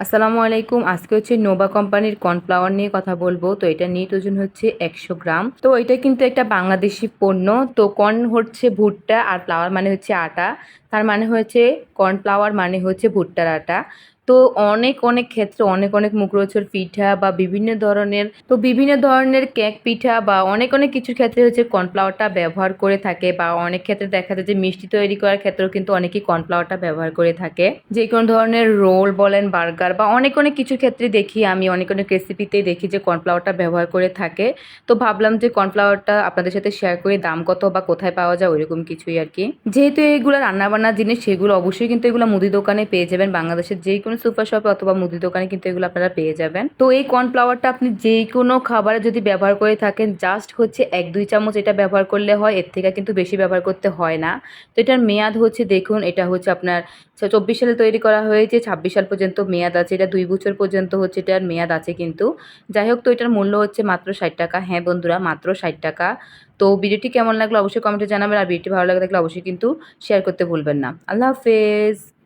আসসালামু আলাইকুম। আজকে হচ্ছে নোভা কোম্পানির কর্নফ্লাওয়ার নিয়ে কথা বলব। তো এটা নিট ওজন হচ্ছে একশো গ্রাম। তো এটা কিন্তু একটা বাংলাদেশি পণ্য। তো কর্ন হচ্ছে ভুট্টা আর ফ্লাওয়ার মানে হচ্ছে আটা। তার মানে হচ্ছে কর্নফ্লাওয়ার মানে হচ্ছে ভুট্টার আটা। তো অনেক অনেক ক্ষেত্রে অনেক অনেক মুখরোচর পিঠা বা বিভিন্ন ধরনের, তো বিভিন্ন ধরনের কেক পিঠা বা অনেক অনেক কিছুর ক্ষেত্রে হচ্ছে কর্নফ্লাওয়ারটা ব্যবহার করে থাকে বা অনেক ক্ষেত্রে দেখা যায় যে মিষ্টি তৈরি করার ক্ষেত্রেও কিন্তু অনেকেই কর্নফ্লাওয়ারটা ব্যবহার করে থাকে। যে কোনো ধরনের রোল বলেন, বার্গার বা অনেক অনেক কিছু ক্ষেত্রে দেখি আমি, অনেক অনেক রেসিপিতেই দেখি যে কর্নফ্লাওয়ারটা ব্যবহার করে থাকে। তো ভাবলাম যে কর্নফ্লাওয়ারটা আপনাদের সাথে শেয়ার করি, দাম কত বা কোথায় পাওয়া যায় ওইরকম কিছুই আর কি। যেহেতু এইগুলো রান্নাবান্নার জিনিস, সেগুলো অবশ্যই কিন্তু এগুলো মুদি দোকানে পেয়ে যাবেন। বাংলাদেশের যে কোনো সুপার শপে অথবা মুদি দোকানে কিন্তু এগুলো আপনারা পেয়ে যাবেন। তো এই কর্নফ্লাওয়ারটা আপনি যে কোনো খাবারে যদি ব্যবহার করে থাকেন জাস্ট হচ্ছে এক, দুই চামচ এটা ব্যবহার করলে হয়, এর থেকে কিন্তু বেশি ব্যবহার করতে হয় না। তো এটার মেয়াদ হচ্ছে দেখুন, এটা হচ্ছে আপনার চব্বিশ সালে তৈরি করা হয়েছে, ছাব্বিশ সাল পর্যন্ত মেয়াদ আছে, এটা দুই বছর পর্যন্ত হচ্ছে এটার মেয়াদ আছে কিন্তু। যাই হোক, তো এটার মূল্য হচ্ছে মাত্র ষাট টাকা। হ্যাঁ বন্ধুরা, মাত্র ষাট টাকা। তো ভিডিওটি কেমন লাগল অবশ্যই কমেন্টে জানাবেন, আর ভিডিওটি ভালো লাগে থাকলে অবশ্যই কিন্তু শেয়ার করতে ভুলবেন না। আল্লাহ হাফেজ।